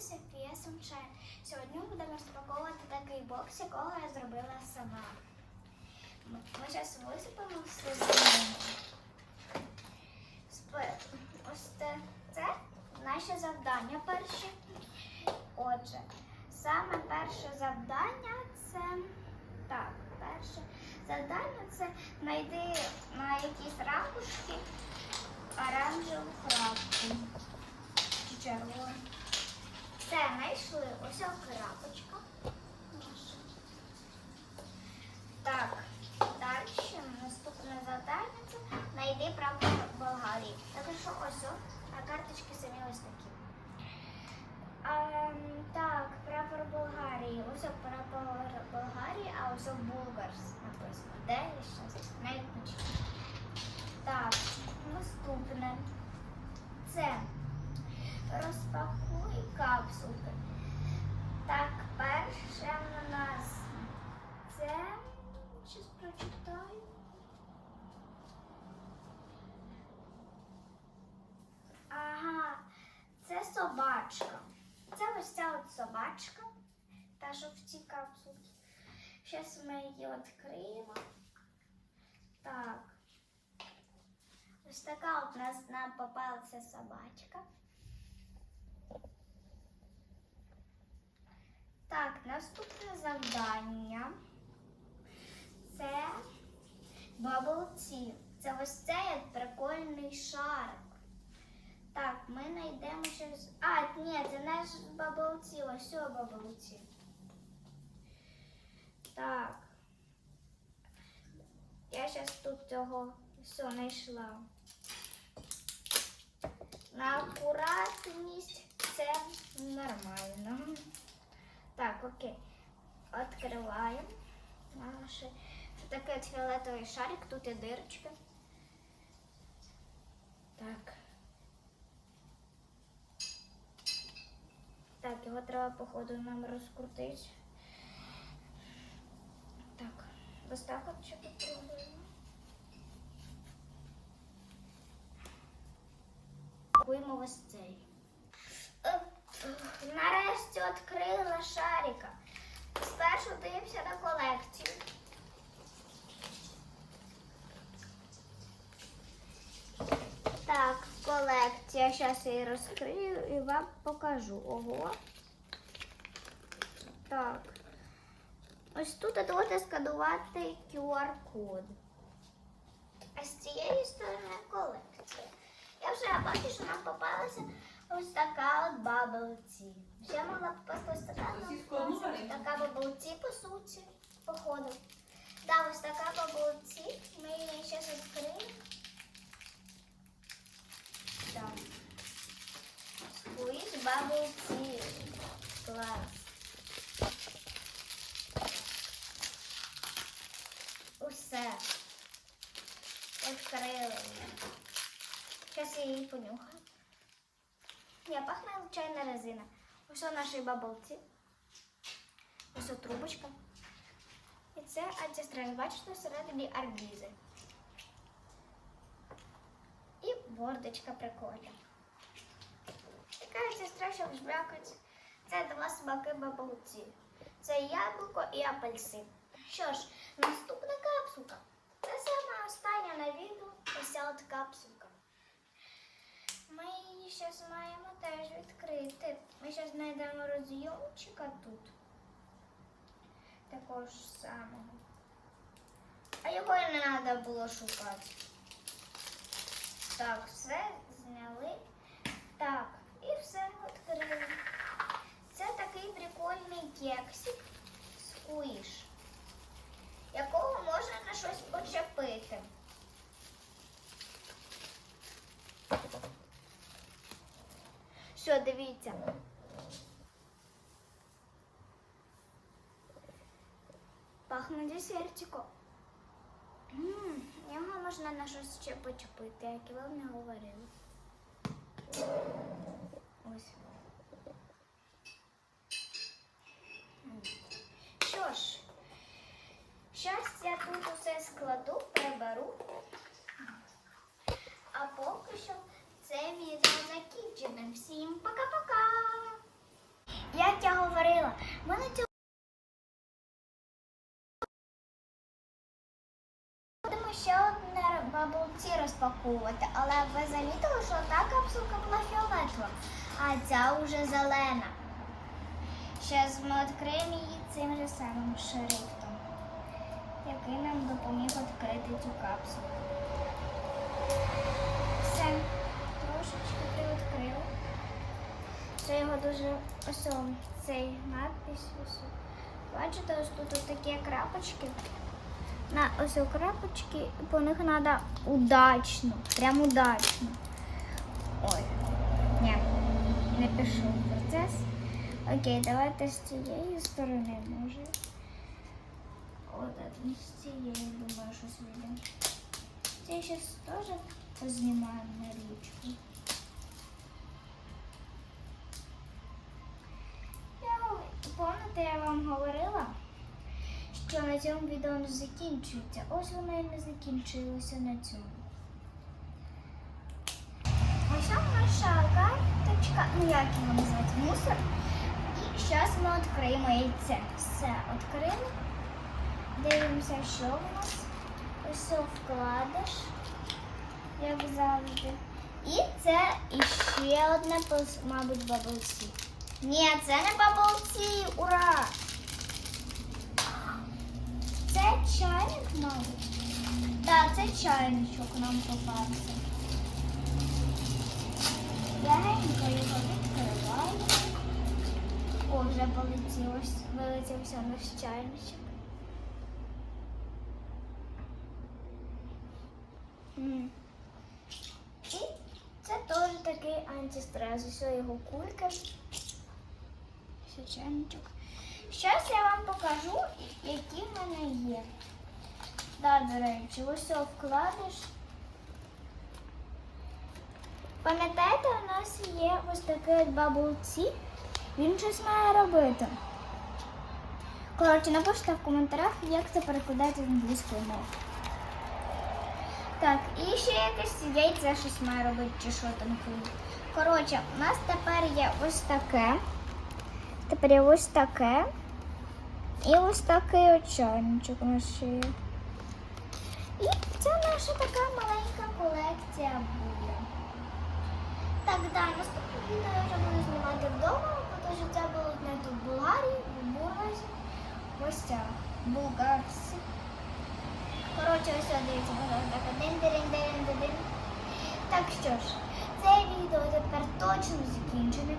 Софія Sunshine. Сьогодні ми будемо розпаковувати такий бокс, якого я зробила сама. Ми зараз висипемо все. Ось це, наше завдання перше. Отже, саме перше завдання це так, перше завдання це знайти на якійсь ракушці оранжеву крапку червону. Все, знайшли. Ось крапочка. Так, далі наступне завдання знайди прапор Болгарії. Так що ось о, а карточки самі ось такі. Ем, так, прапор Болгарії. Ось о прапор Болгарії, а ось о Булгарс написано. Де я щас? Навіть не читаю. Так, наступне. Це розпакуй капсулки. Так, перше у нас це. Щас прочитаю. Ага, це собачка. Це ось ця от собачка. Та, що в цій капсулці. Зараз ми її відкриємо. Так. Ось така от нас нам попалася собачка. Так, наступне завдання. Це Tea. Це ось цей прикольний шарик. Так, ми знайдемо щось. А, ні, це наш Tea. Ось Bubble Так. Я зараз тут цього все знайшла. На акуратність це нормально. Так, окей. Відкриваємо. Наше. Що таке от фіолетовий шарик, тут є дирочка. Так. Так, його треба, походу, нам розкрутити. Так, ось так от ще попробуємо. Купуємо ось цей. Відкрила. Спершу дивимося на колекцію. Так, колекція. Зараз її розкрию і вам покажу. Ого. Так. Ось тут можете сканувати QR-код. А з цієї сторони колекція. Я вже бачу, що нам попалася ось така от бабелці. Ще могла попасти ось така, ось така бабелці, по суті, походу. Да, ось така бабелці. Ми її зараз відкриємо. Так. Сквіз бабелці. Клас. Усе. Відкрили. Зараз я її понюхаю. Я пахне чайна резина. Ось у нашій бабулці. Ось о трубочка. І це антистрес. Бачите, всередині арбізи. І бордочка прикольна. Така антистрес, щоб жмякати. Це два смаки бабулці. Це яблуко і апельсин. Що ж, наступна капсулка. Це сама остання на відео. Ось ця от капсулка. Ми її зараз маємо теж відкрити. Ми зараз знайдемо розйомчика тут. Такого самого. А його і не треба було шукати. Так, все зняли. Так, і все відкрили. Це такий прикольний кексик сквіш, якого можна на щось почепити. Все, дивіться. Пахне десертиком. Його можна на щось ще почепити, як і вам не говорили. Ось. М. Що ж, зараз я тут усе складу, приберу. А поки що це відео закінчено. Всім пока-пока! в мене цього Будемо ще одне бабулці розпаковувати, але ви замітили, що та капсулка була фіолетова, а ця вже зелена. Зараз ми відкриємо її цим же самим шрифтом, який нам допоміг відкрити цю капсулу. Все, трошечки привідкрили. Це його дуже ось цей надпис. Бачите, ось тут такі крапочки. На ось крапочки, по них треба удачно, прям удачно. Ой, ні, не пішов процес. Окей, давайте з цієї сторони може. От з цієї, думаю, щось вийде. Це зараз теж познімаємо на річку. Я, пам'ятаєте, я вам говорила, що на цьому відео не закінчується. Ось воно і не закінчилося на цьому. Ось наша карточка, ну як його називати, мусор. І зараз ми відкриємо яйце. Все, відкрили. Дивимося, що в нас. Ось вкладиш, як завжди. І це іще одне, мабуть, бабусі. Ні, це не бабулці, ура! Це чайник, мабуть. Так, це чайничок нам попався. Легенько його відкриваємо. О, вже полетіло, вилетівся наш чайничок. І це теж такий антистрес. Ось його кулька. Ще чайничок. Зараз я вам покажу, які в мене є. Да, до речі, ось вкладиш. Пам'ятаєте, у нас є ось такий от бабулці. Він щось має робити. Коротше, напишіть в коментарях, як це перекладати з англійської мови. Так, і ще якесь яйце щось має робити, чи що там. Коротше, у нас тепер є ось таке. Тепер ось таке. І ось такий нас ще є. І це наша така маленька колекція буде. Так, далі, наступне відео я вже буду знімати вдома, тому що це було не в Болгарії, в Бургазі, в гостях, Булгарсі. Коротше, ось дивіться, так один дирин дирин дирин Так що ж, це відео тепер точно закінчене.